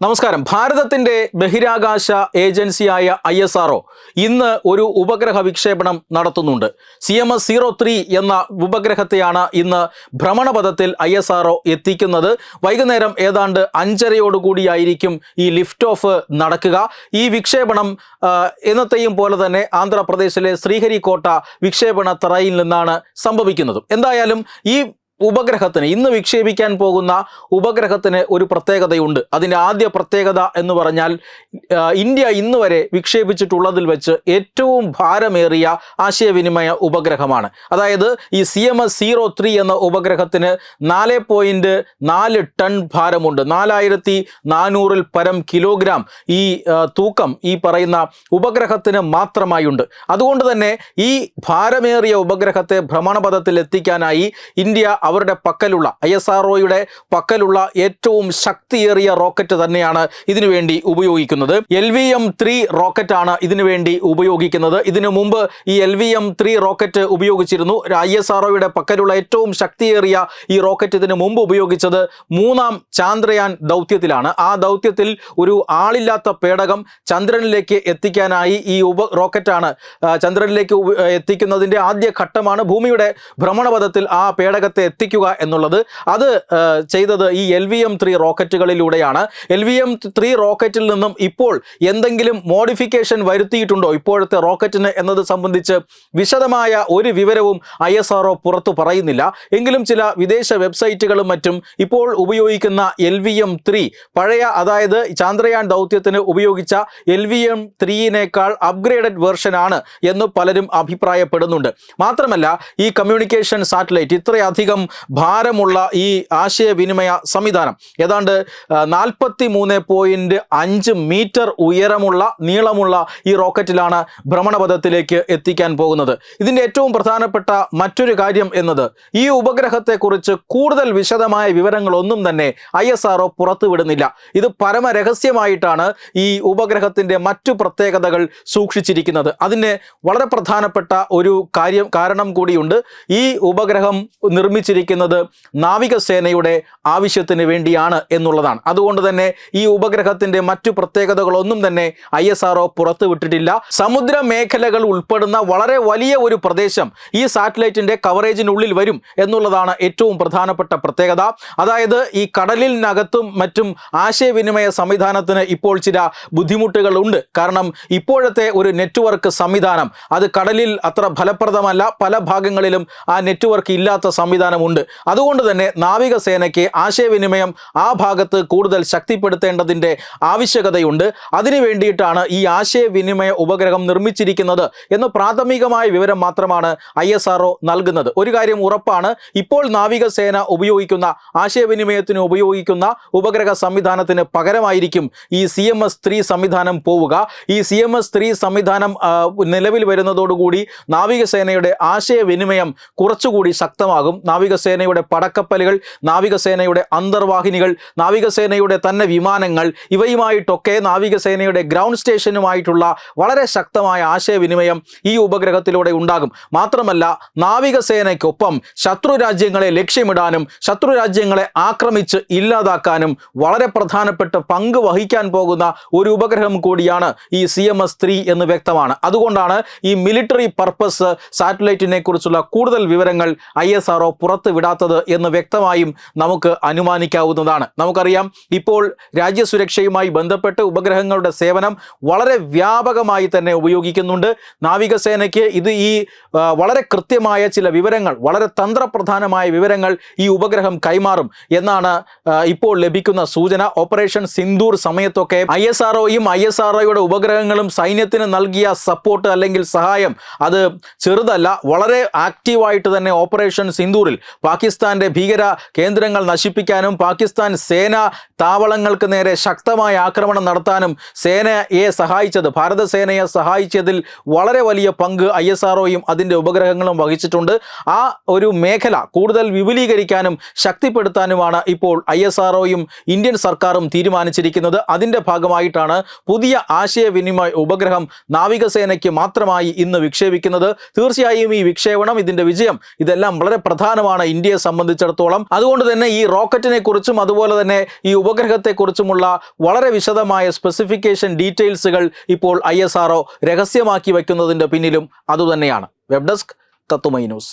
നമസ്കാരം. ഭാരതത്തിന്റെ ബഹിരാകാശ ഏജൻസിയായ ഐ എസ് ആർഒ ഇന്ന് ഒരു ഉപഗ്രഹ വിക്ഷേപണം നടത്തുന്നുണ്ട്. C M S zero three എന്ന ഉപഗ്രഹത്തെയാണ് ഇന്ന് ഭ്രമണപഥത്തിൽ ഐ എസ് ആർഒ എത്തിക്കുന്നത്. വൈകുന്നേരം ഏതാണ്ട് അഞ്ചരയോടുകൂടിയായിരിക്കും ഈ ലിഫ്റ്റ് ഓഫ് നടക്കുക. ഈ വിക്ഷേപണം എന്നത്തെയും പോലെ തന്നെ ആന്ധ്രാപ്രദേശിലെ ശ്രീഹരിക്കോട്ട വിക്ഷേപണ തറയിൽ നിന്നാണ് സംഭവിക്കുന്നത്. എന്തായാലും ഈ ഉപഗ്രഹത്തിന് ഇന്ന് വിക്ഷേപിക്കാൻ പോകുന്ന ഉപഗ്രഹത്തിന് ഒരു പ്രത്യേകതയുണ്ട്. അതിന്റെ ആദ്യ പ്രത്യേകത എന്ന് പറഞ്ഞാൽ ഇന്ത്യ ഇന്ന് വരെ വിക്ഷേപിച്ചിട്ടുള്ളതിൽ വെച്ച് ഏറ്റവും ഭാരമേറിയ ആശയവിനിമയ ഉപഗ്രഹമാണ്. അതായത് ഈ C M S zero three എന്ന ഉപഗ്രഹത്തിന് നാല് പോയിന്റ് നാല് ടൺ ഭാരമുണ്ട്. നാലായിരത്തി നാനൂറിൽ പരം കിലോഗ്രാം ഈ തൂക്കം ഈ പറയുന്ന ഉപഗ്രഹത്തിന് മാത്രമായുണ്ട്. അതുകൊണ്ട് തന്നെ ഈ ഭാരമേറിയ ഉപഗ്രഹത്തെ ഭ്രമണപഥത്തിൽ എത്തിക്കാനായി ഇന്ത്യ അവരുടെ പക്കലുള്ള ഐ എസ് ആർ ഒയുടെ പക്കലുള്ള ഏറ്റവും ശക്തിയേറിയ റോക്കറ്റ് തന്നെയാണ് ഇതിനുവേണ്ടി ഉപയോഗിക്കുന്നത്. എൽ വി എം ത്രീ റോക്കറ്റാണ് ഇതിനുവേണ്ടി ഉപയോഗിക്കുന്നത്. ഇതിനു മുമ്പ് ഈ L V M three rocket ഉപയോഗിച്ചിരുന്നു. ഐ എസ് ആർ ഒയുടെ പക്കലുള്ള ഏറ്റവും ശക്തിയേറിയ ഈ റോക്കറ്റ് ഇതിനു മുമ്പ് ഉപയോഗിച്ചത് മൂന്നാം ചാന്ദ്രയാൻ ദൗത്യത്തിലാണ്. ആ ദൗത്യത്തിൽ ഒരു ആളില്ലാത്ത പേടകം ചന്ദ്രനിലേക്ക് എത്തിക്കാനായി ഈ ഉപ റോക്കറ്റാണ് ചന്ദ്രനിലേക്ക് എത്തിക്കുന്നതിന്റെ ആദ്യ ഘട്ടമാണ് ഭൂമിയുടെ ഭ്രമണപഥത്തിൽ ആ പേടകത്തെ എത്തിക്കുക എന്നുള്ളത് അത് ചെയ്തത് ഈ എൽ വി എം ത്രീ റോക്കറ്റുകളിലൂടെയാണ്. എൽ വി എം ത്രീ റോക്കറ്റിൽ നിന്നും ഇപ്പോൾ എന്തെങ്കിലും മോഡിഫിക്കേഷൻ വരുത്തിയിട്ടുണ്ടോ ഇപ്പോഴത്തെ റോക്കറ്റിന് എന്നത് സംബന്ധിച്ച് വിശദമായ ഒരു വിവരവും ഐ എസ് ആർ പുറത്തു പറയുന്നില്ല. എങ്കിലും ചില വിദേശ വെബ്സൈറ്റുകളും മറ്റും ഇപ്പോൾ ഉപയോഗിക്കുന്ന എൽ വി എം ത്രീ പഴയ അതായത് ചാന്ദ്രയാൻ ദൗത്യത്തിന് ഉപയോഗിച്ച എൽ വി എം ത്രീയിനേക്കാൾ അപ്ഗ്രേഡഡ് വെർഷനാണ് എന്ന് പലരും അഭിപ്രായപ്പെടുന്നുണ്ട്. മാത്രമല്ല ഈ കമ്മ്യൂണിക്കേഷൻ സാറ്റലൈറ്റ് ഇത്രയധികം ഭാരമുള്ള ഈ ആശയവിനിമയ സംവിധാനം. ഏതാണ്ട് നാൽപ്പത്തി മൂന്ന് പോയിന്റ് അഞ്ച് മീറ്റർ ഉയരമുള്ള നീളമുള്ള ഈ റോക്കറ്റിലാണ് ഭ്രമണപഥത്തിലേക്ക് എത്തിക്കാൻ പോകുന്നത്. ഇതിന്റെ ഏറ്റവും പ്രധാനപ്പെട്ട മറ്റൊരു കാര്യം എന്നത് ഈ ഉപഗ്രഹത്തെക്കുറിച്ച് കൂടുതൽ വിശദമായ വിവരങ്ങളൊന്നും തന്നെ ഐ എസ് ആർ പുറത്തുവിടുന്നില്ല. ഇത് പരമരഹസ്യമായിട്ടാണ് ഈ ഉപഗ്രഹത്തിന്റെ മറ്റു പ്രത്യേകതകൾ സൂക്ഷിച്ചിരിക്കുന്നത്. അതിന് വളരെ പ്രധാനപ്പെട്ട ഒരു കാര്യം കാരണം കൂടിയുണ്ട്. ഈ ഉപഗ്രഹം നിർമ്മിച്ചിരിക്കുന്നത് നാവികസേനയുടെ ആവശ്യത്തിന് വേണ്ടിയാണ് എന്നുള്ളതാണ്. അതുകൊണ്ട് തന്നെ ഈ ഉപഗ്രഹത്തിന്റെ മറ്റു പ്രത്യേകതകളൊന്നും തന്നെ ഐ എസ് ആർ പുറത്തുവിട്ടിട്ടില്ല. സമുദ്ര മേഖലകൾ ഉൾപ്പെടുന്ന വളരെ വലിയ ഒരു പ്രദേശം ഈ സാറ്റലൈറ്റിന്റെ കവറേജിനുള്ളിൽ വരും എന്നുള്ളതാണ് ഏറ്റവും പ്രധാനപ്പെട്ട പ്രത്യേകത. അതായത് ഈ കടലിനകത്തും മറ്റും ആശയവിനിമയ സംവിധാനത്തിന് ഇപ്പോൾ ചില ബുദ്ധിമുട്ടുകളുണ്ട്. കാരണം ഇപ്പോഴത്തെ ഒരു നെറ്റ്വർക്ക് സംവിധാനം അത് കടലിൽ അത്ര ഫലപ്രദമല്ല. പല ഭാഗങ്ങളിലും ആ നെറ്റ്വർക്ക് ഇല്ലാത്ത സംവിധാനമുണ്ട് അതുകൊണ്ട് തന്നെ നാവികസേനയ്ക്ക് ആശയവിനിമയം ആ ഭാഗത്ത് കൂടുതൽ ശക്തിപ്പെടുത്തേണ്ടതിന്റെ ആവശ്യകതയുണ്ട്. അതിനു വേണ്ടിയിട്ടാണ് ഈ ആശയവിനിമയ ഉപഗ്രഹം നിർമ്മിച്ചിരിക്കുന്നത് എന്ന് പ്രാഥമികമായ വിവരം മാത്രമാണ് ഐ എസ് ആർഒ നൽകുന്നത്. ഒരു കാര്യം ഉറപ്പാണ് ഇപ്പോൾ നാവികസേന ഉപയോഗിക്കുന്ന ആശയവിനിമയത്തിന് ഉപയോഗിക്കുന്ന ഉപഗ്രഹ സംവിധാനത്തിന് പകരമായിരിക്കും ഈ സി എം എസ് ത്രീ സംവിധാനം പോവുക. ഈ സി എം എസ് ത്രീ സംവിധാനം നിലവിൽ വരുന്നതോടുകൂടി നാവികസേനയുടെ ആശയവിനിമയം കുറച്ചുകൂടി ശക്തമാകും. നാവികസേനയുടെ പടക്കപ്പലുകൾ നാവികസേനയുടെ അന്തർവാഹിനികൾ നാവികസേനയുടെ തന്നെ വിമാനങ്ങൾ ഇവയുമായിട്ടൊക്കെ നാവികസേനയുടെ ഗ്രൗണ്ട് സ്റ്റേഷനുമായിട്ടുള്ള വളരെ ശക്തമായ ആശയവിനിമയം ഈ ഉപഗ്രഹത്തിലൂടെ ഉണ്ടാകും. മാത്രമല്ല നാവികസേനയ്ക്കൊപ്പം ശത്രു രാജ്യങ്ങളെ ലക്ഷ്യമിടാനും ശത്രു രാജ്യങ്ങളെ ആക്രമിച്ച് ഇല്ലാതാക്കാനും വളരെ പ്രധാനപ്പെട്ട പങ്ക് വഹിക്കാൻ പോകുന്ന ഒരു ഉപഗ്രഹം കൂടിയാണ് ഈ സി എം എസ് ത്രീ എന്ന് വ്യക്തമാണ്. അതുകൊണ്ടാണ് ഈ മിലിറ്ററി പർപ്പസ് സാറ്റലൈറ്റിനെ കുറിച്ചുള്ള കൂടുതൽ വിവരങ്ങൾ ഐ എസ് ആർ പുറത്ത് വിടാത്തത് എന്ന് വ്യക്തമായും നമുക്ക് അനുമാനിക്കാവുന്നതാണ്. നമുക്കറിയാം ഇപ്പോൾ രാജ്യസുരക്ഷയുമായി ബന്ധപ്പെട്ട് ഉപഗ്രഹങ്ങളുടെ സേവനം വളരെ വ്യാപകമായി തന്നെ ഉപയോഗിക്കുന്നുണ്ട്. നാവികസേനയ്ക്ക് ഇത് ഈ വളരെ കൃത്യമായ ചില വിവരങ്ങൾ വളരെ തന്ത്രപ്രധാനമായ വിവരങ്ങൾ ഈ ഉപഗ്രഹം കൈമാറും എന്നാണ് ഇപ്പോൾ ലഭിക്കുന്ന സൂചന. ഓപ്പറേഷൻ സിന്ദൂർ സമയത്തൊക്കെ I S R I S ഉപഗ്രഹങ്ങളും സൈന്യത്തിന് നൽകിയ സപ്പോർട്ട് അല്ലെങ്കിൽ സഹായം അത് ചെറുതല്ല വളരെ ആക്റ്റീവായിട്ട് തന്നെ ഓപ്പറേഷൻ സിന്ദൂറിൽ പാകിസ്ഥാന്റെ ഭീകര കേന്ദ്രങ്ങൾ നശിപ്പിക്കാനും പാകിസ്ഥാൻ സേന താവളങ്ങൾക്ക് നേരെ ശക്തമായ ആക്രമണം നടത്താനും സേനയെ സഹായിച്ചത് ഭാരതസേനയെ സഹായിച്ചതിൽ വളരെ വലിയ പങ്ക് ഐ എസ് ആർഒയും അതിന്റെ ഉപഗ്രഹങ്ങളും വഹിച്ചിട്ടുണ്ട്. ആ ഒരു മേഖല കൂടുതൽ വിപുലീകരിക്കാനും ശക്തിപ്പെടുത്താനുമാണ് ഇപ്പോൾ ഐ എസ് ആർഒയും ഇന്ത്യൻ സർക്കാരും തീരുമാനിച്ചിരിക്കുന്നത്. അതിന്റെ ഭാഗമായിട്ടാണ് പുതിയ ആശയവിനിമയ ഉപഗ്രഹം നാവികസേനയ്ക്ക് മാത്രമായി ഇന്ന് വിക്ഷേപിക്കുന്നത്. തീർച്ചയായും ഈ വിക്ഷേപണം ഇതിന്റെ വിജയം ഇതെല്ലാം വളരെ പ്രധാനമാണ്. കാര്യമാണ് ഇന്ത്യയെ സംബന്ധിച്ചിടത്തോളം. അതുകൊണ്ട് തന്നെ ഈ റോക്കറ്റിനെ കുറിച്ചും അതുപോലെ തന്നെ ഈ ഉപഗ്രഹത്തെക്കുറിച്ചുമുള്ള വളരെ വിശദമായ സ്പെസിഫിക്കേഷൻ ഡീറ്റെയിൽസുകൾ ഇപ്പോൾ ഐ രഹസ്യമാക്കി വയ്ക്കുന്നതിന്റെ പിന്നിലും അതുതന്നെയാണ്. വെബ് ഡെസ്ക് തത്തുമൈ ന്യൂസ്